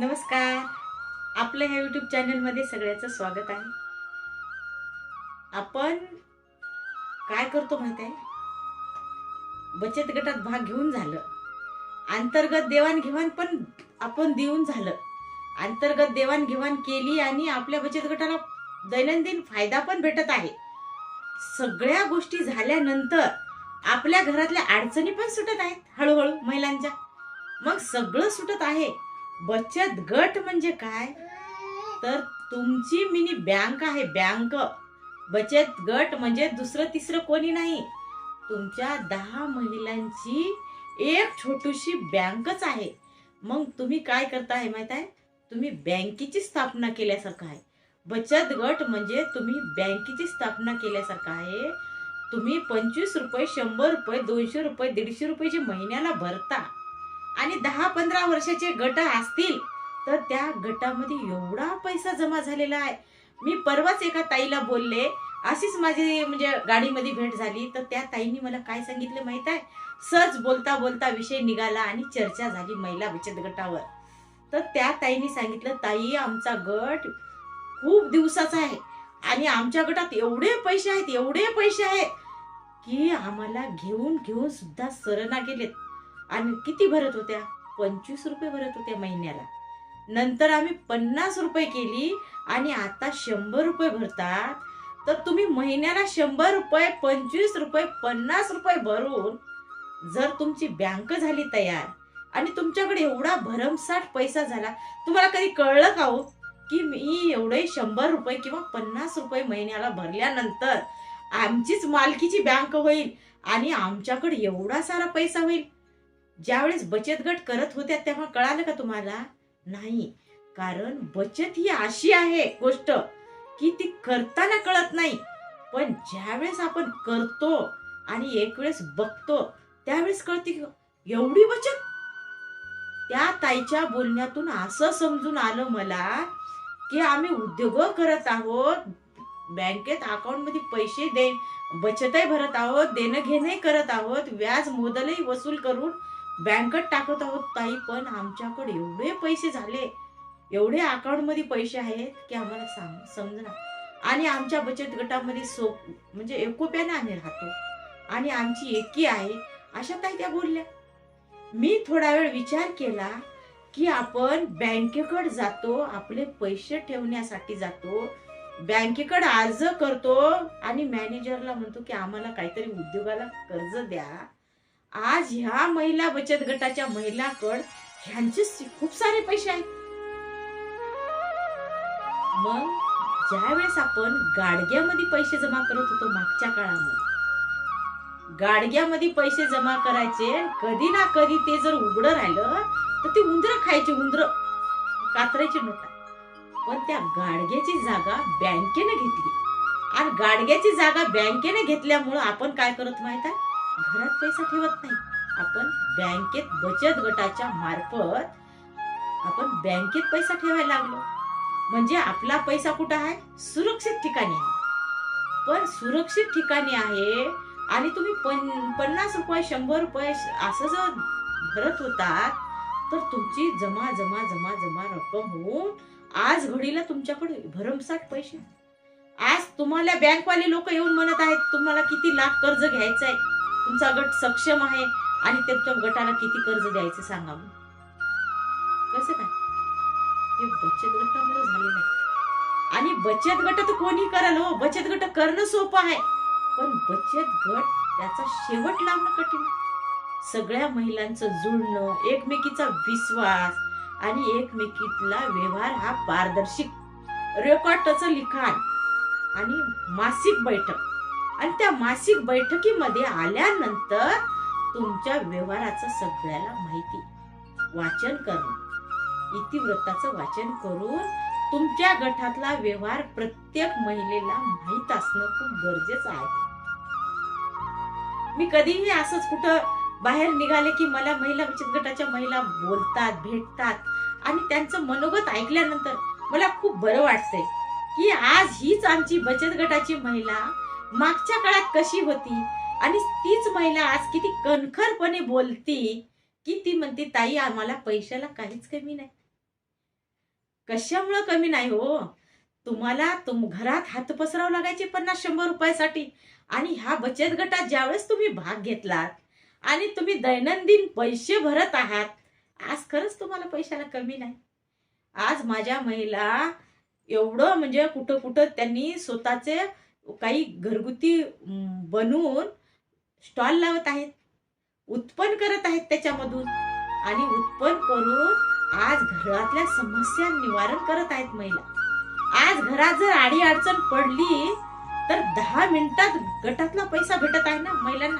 नमस्कार. आपल्या ह्या यूट्यूब चॅनलमध्ये सगळ्याचं स्वागत आहे. आपण काय करतो माहीत आहे? बचत गटात भाग घेऊन झालं. अंतर्गत देवाणघेवाण पण आपण देऊन झालं. अंतर्गत देवाणघेवाण केली आणि आपल्या बचत गटाला दैनंदिन फायदा पण भेटत आहे. सगळ्या गोष्टी झाल्यानंतर आपल्या घरातल्या अडचणी पण सुटत आहेत हळूहळू महिलांच्या. मग सगळं सुटत आहे. बचत गट म्हणजे काय? तर तुमची मिनी बँक आहे बँक. बचत गट म्हणजे दुसरं तिसरं कोणी नाही. तुमच्या दहा महिलांची एक छोटीशी बँकच आहे. मग तुम्ही काय करताय माहीत आहे? तुम्ही बँकेची स्थापना केल्यासारखं आहे. बचत गट म्हणजे तुम्ही बँकेची स्थापना केल्यासारखं आहे. तुम्ही पंचवीस रुपये शंभर रुपये दोनशे रुपये दीडशे रुपये जे महिन्याला भरता आणि दहा पंधरा वर्षाचे गट असतील तर त्या गटामध्ये एवढा पैसा जमा झालेला आहे. मी परवाच एका ताईला बोलले अशीच माझी म्हणजे गाडीमध्ये भेट झाली तर त्या ताईंनी मला काय सांगितलं माहीत आहे? सहज बोलता बोलता विषय निघाला आणि चर्चा झाली महिला बचत गटावर. तर त्या ताईंनी सांगितलं ताई आमचा गट खूप दिवसाचा आहे आणि आमच्या गटात एवढे पैसे आहेत एवढे पैसे आहेत की आम्हाला घेऊन घेऊन सुद्धा सरना गेलेत. आणि किती भरत होत्या? पंचवीस रुपये भरत होत्या महिन्याला. नंतर आम्ही पन्नास रुपये केली आणि आता शंभर रुपये भरतात. तर तुम्ही महिन्याला शंभर रुपये पंचवीस रुपये पन्नास रुपये भरून जर तुमची बँक झाली तयार आणि तुमच्याकडे एवढा भरमसाठ पैसा झाला तुम्हाला कधी कळलं का हो? की मी एवढे शंभर रुपये किंवा पन्नास रुपये महिन्याला भरल्यानंतर आमचीच मालकीची बँक होईल आणि आमच्याकडे एवढा सारा पैसा होईल? ज्यावेळेस बचत गट करत होत्या तेव्हा कळालं का तुम्हाला? नाही. कारण बचत ही अशी आहे गोष्ट की ती करताना कळत नाही. पण ज्यावेळेस आपण करतो आणि एक वेळेस बघतो त्यावेळेस कळते एवढी बचत? त्या ताईच्या बोलण्यातून असं समजून आलं मला की आम्ही उद्योग करत आहोत बँकेत अकाउंटमध्ये पैसे दे बचतही भरत आहोत देणं घेणंही करत आहोत व्याज मोदलही वसूल करून बँकेत टाकत आहोत ताई पण आमच्याकडे एवढे पैसे झाले. एवढे अकाउंटमध्ये पैसे आहेत की आम्हाला सांग समजणार आणि आमच्या बचत गटामध्ये सो म्हणजे एकोप्याने आम्ही राहतो. आणि आमची एकी आहे. अशा ताई त्या बोलल्या. मी थोडा वेळ विचार केला की आपण बँकेकडे जातो आपले पैसे ठेवण्यासाठी जातो. बँकेकडे अर्ज करतो आणि मॅनेजरला म्हणतो की आम्हाला काहीतरी उद्योगाला कर्ज द्या. आज ह्या महिला बचत गटाच्या महिलाकड ह्यांचे खूप सारे पैसे आहेत. मग ज्यावेळेस आपण गाडग्यामध्ये पैसे जमा करत होतो मागच्या काळामध्ये गाडग्यामध्ये पैसे जमा करायचे कधी ना कधी ते जर उघडं राहिलं तर ते उंदरं खायचे उंदर. कातरायचे नोटा. पण त्या गाडग्याची जागा बँकेने घेतली. आणि गाडग्याची जागा बँकेने घेतल्यामुळं आपण काय करत माहीत आहे? घरात पैसा ठेवत नाही. आपण बँकेत बचत गटाच्या मार्फत आपण बँकेत पैसा ठेवायला लागलो. म्हणजे आपला पैसा कुठं आहे? सुरक्षित ठिकाणी आहे. पण सुरक्षित ठिकाणी आहे आणि तुम्ही पन पन्नास रुपये शंभर रुपये असं जर भरत होतात तर तुमची जमा जमा जमा जमा रक्कम होऊन आज घडीला तुमच्याकडे भरमसाठ पैसे. आज तुम्हाला बँकवाले लोक येऊन म्हणत आहेत तुम्हाला किती लाख कर्ज घ्यायचं आहे तुमचा गट सक्षम आहे आणि तुमच्या गटाला किती कर्ज द्यायचं सांगा मग कसं काय? हे बचत गटामुळे झालेलं आहे आणि बचत गट तर कोणी कराल हो? बचत गट करणं सोपं आहे. पण बचत गट त्याचा शेवट लावणं कठीण सगळ्या महिलांचं जुळणं एकमेकीचा विश्वास आणि एकमेकीतला व्यवहार हा पारदर्शी. रेकॉर्डचं लिखाण आणि मासिक बैठक. आणि त्या मासिक बैठकीमध्ये आल्यानंतर तुमच्या व्यवहाराचं सगळ्याला माहिती. वाचन करणं इतिवृत्ताचं वाचन करून तुमच्या गटातला व्यवहार प्रत्येक महिलेला माहीत असणं खूप गरजेचं आहे. मी कधीही असंच कुठं बाहेर निघाले की मला महिला बचत गटाच्या महिला बोलतात भेटतात आणि त्यांचं मनोगत ऐकल्यानंतर मला खूप बरं वाटतंय की आज हीच आमची बचत गटाची महिला मागच्या काळात कशी होती? आणि तीच महिला आज किती कणखरपणे बोलती की ती म्हणते ताई आम्हाला पैशाला काहीच कमी नाही. कशामुळं कमी नाही हो? तुम्हाला तुम घरात हात पसरावं लागायचे पन्नास शंभर रुपयासाठी. आणि ह्या बचत गटात ज्यावेळेस तुम्ही भाग घेतलात आणि तुम्ही दैनंदिन पैसे भरत आहात आज खरंच तुम्हाला पैशाला कमी नाही. आज माझ्या महिला एवढं म्हणजे कुठं कुठं त्यांनी स्वतःचे काही घरगुती बनवून स्टॉल लावत आहेत. उत्पन्न करत आहेत त्याच्यामधून. आणि उत्पन्न करून आज घरातल्या समस्या निवारण करत आहेत महिला. आज घरात जर आडी अडचण पडली तर दहा मिनिटात गटातला पैसा भेटत आहे ना महिलांना.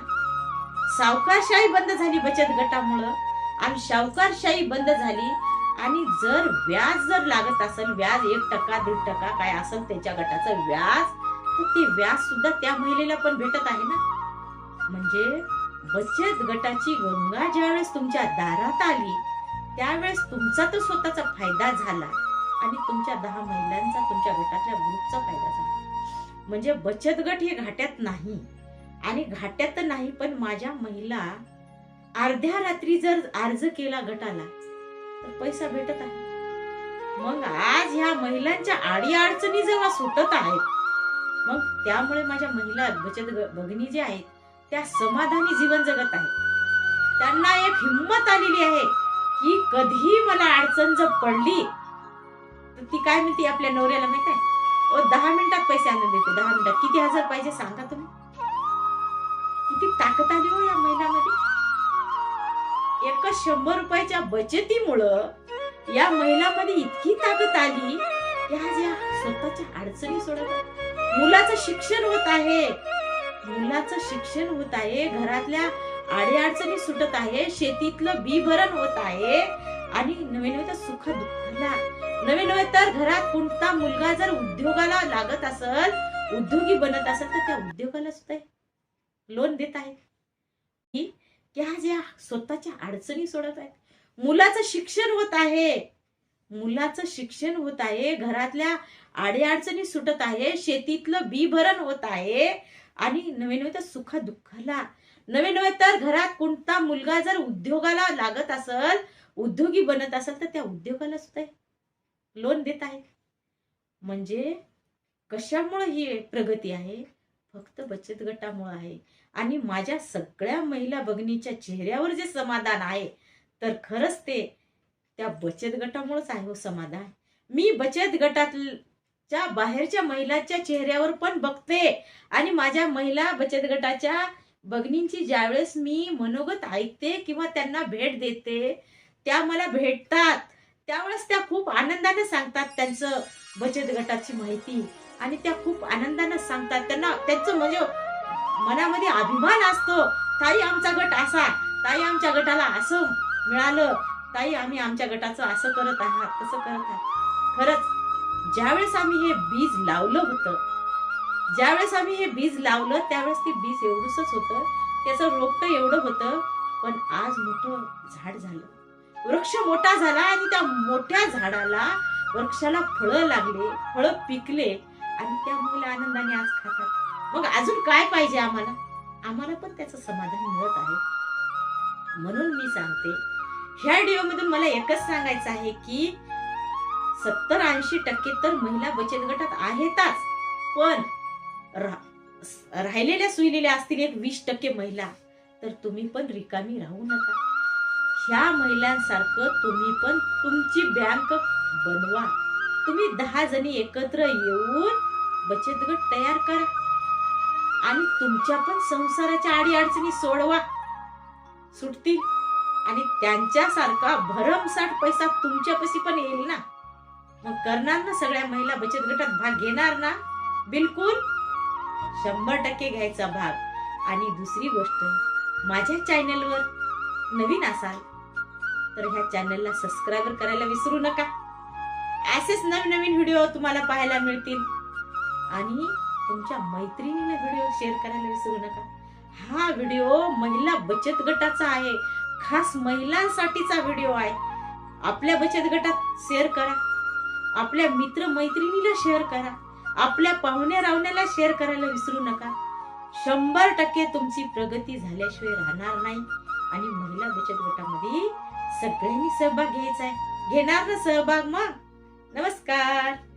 सावकारशाही बंद झाली बचत गटामुळं. आणि सावकारशाही बंद झाली. आणि जर व्याज जर लागत असेल व्याज एक टक्का दीड टक्का काय असेल त्याच्या गटाचं व्याज तर ते व्याज सुद्धा त्या महिलेला पण भेटत आहे ना? म्हणजे बचत गटाची गंगा ज्यावेळेस तुमच्या दारात आली त्यावेळेस तुमचा तर स्वतःचा फायदा झाला आणि तुमच्या दहा महिलांचा तुमच्या गटातल्या ग्रुपचा फायदा झाला. म्हणजे बचत गट हे घाट्यात नाही आणि घाट्यात तर नाही पण माझ्या महिला अर्ध्या रात्री जर अर्ज केला गटाला तर पैसा भेटत आहे. मग आज ह्या महिलांच्या आडी अडचणी जेव्हा सुटत आहेत मग त्यामुळे माझ्या महिला बचत भगिनी ज्या आहेत त्या समाधानी जीवन जगत आहेत. त्यांना एक हिंमत आलेली आहे की कधीही मला अडचण जर पडली तर ती काय म्हणते आपल्या नवऱ्याला माहीत आहे? ओ दहा मिनिटात पैसे आणून देते दहा मिनिटात. किती हजार पाहिजे सांगा तुम्ही? किती ताकद आली हो या महिलामध्ये? एका शंभर रुपयाच्या बचतीमुळं या महिलामध्ये इतकी ताकद आली की आज या स्वतःच्या अडचणी सोडत मुलाचं शिक्षण होत आहे. मुलाचं शिक्षण होत आहे. घरातल्या अडीअडचणी सुटत आहे. शेतीतलं बी भरण होत आहे. आणि नवे नवे तर सुख दुःखाला. नवे नवे तर घरात कोणता मुलगा जर उद्योगाला लागत असल उद्योगी बनत असेल तर त्या उद्योगाला सुद्धा लोन देत आहे. की त्या ज्या स्वतःच्या अडचणी सोडत आहेत. मुलाचं शिक्षण होत आहे. मुलाचं शिक्षण होत आहे घरातल्या अडीअडचणी सुटत आहे शेतीतलं बी भरण होत आहे आणि नवे नवे तर सुख दुःखाला नवे नवे तर घरात कोणता मुलगा जर उद्योगाला लागत असल उद्योगी बनत असेल तर त्या उद्योगाला सुद्धा लोन देत आहे. म्हणजे कशामुळे ही प्रगती आहे? फक्त बचत गटामुळे आहे. आणि माझ्या सगळ्या महिला भगिनीच्या चेहऱ्यावर जे समाधान आहे तर खरंच ते त्या बचत गटामुळेच आहे हो समाधान. मी बचत गटातच्या बाहेरच्या महिलाच्या चेहऱ्यावर पण बघते आणि माझ्या महिला बचत गटाच्या बघणींची ज्यावेळेस मी मनोगत ऐकते किंवा त्यांना भेट देते त्या मला भेटतात. त्यावेळेस त्या खूप आनंदाने सांगतात त्यांचं बचत गटाची माहिती आणि त्या खूप आनंदाने सांगतात. त्यांना त्यांचं म्हणजे मनामध्ये अभिमान असतो ताई आमचा गट असा ताई आमच्या गटाला असं मिळालं ताई आम्ही आमच्या गटाचं असं करत आहात तसं करत आहात. खरंच ज्यावेळेस आम्ही हे बीज लावलं होतं ज्यावेळेस आम्ही हे बीज लावलं त्यावेळेस ते बीज एवढंच होतं त्याचं रोपट एवढं होतं पण आज मोठं झाड झालं. वृक्ष मोठा झाला आणि त्या मोठ्या झाडाला वृक्षाला फळं लागले फळं पिकले आणि त्या मुलं आनंदाने आज खातात. मग अजून काय पाहिजे आम्हाला? आम्हाला पण त्याचं समाधान मिळत आहे. म्हणून मी सांगते ह्या व्हिडिओ मधून मला एकच सांगायचं आहे की सत्तर ऐंशी टक्के तर महिला बचत गटात आहेतच पण रा- राहिलेल्या सुईलेल्या असतील एक वीस टक्के महिला तर तुम्ही पण रिकामी राहू नका. ह्या महिलांसारखं तुम्ही पण तुमची बँक बनवा. तुम्ही दहा जणी एकत्र येऊन बचत गट तयार करा. आणि तुमच्या पण संसाराच्या आडी अडचणी सोडवा. सुटतील. आणि त्यांच्यासारखा भरमसाठ पैसा तुमच्यापाशी पण येईल ना? मग करणार ना सगळ्या महिला बचत गटात भाग घेणार ना? बिलकुल. शंभर टक्के घ्यायचा भाग. आणि दुसरी गोष्ट माझ्या चॅनलवर नवीन असाल तर ह्या चॅनलला सबस्क्राईब करायला विसरू नका. असेच नवीन नवीन व्हिडिओ तुम्हाला पाहायला मिळतील. आणि तुमच्या मैत्रिणीला व्हिडिओ शेअर करायला विसरू नका. हा व्हिडिओ महिला बचत गटाचा आहे. खास महिलांसाठीचा व्हिडिओ आहे. आपल्या बचत गटात शेअर करा. आपल्या मित्र मैत्रिणीला शेअर करा. आपल्या पाहुण्या रावण्याला शेअर करायला विसरू नका. शंभर टक्के तुमची प्रगती झाल्याशिवाय राहणार नाही. आणि महिला बचत गटामध्ये सगळ्यांनी सहभाग घ्यायचा आहे. घेणार ना सहभाग मग? नमस्कार.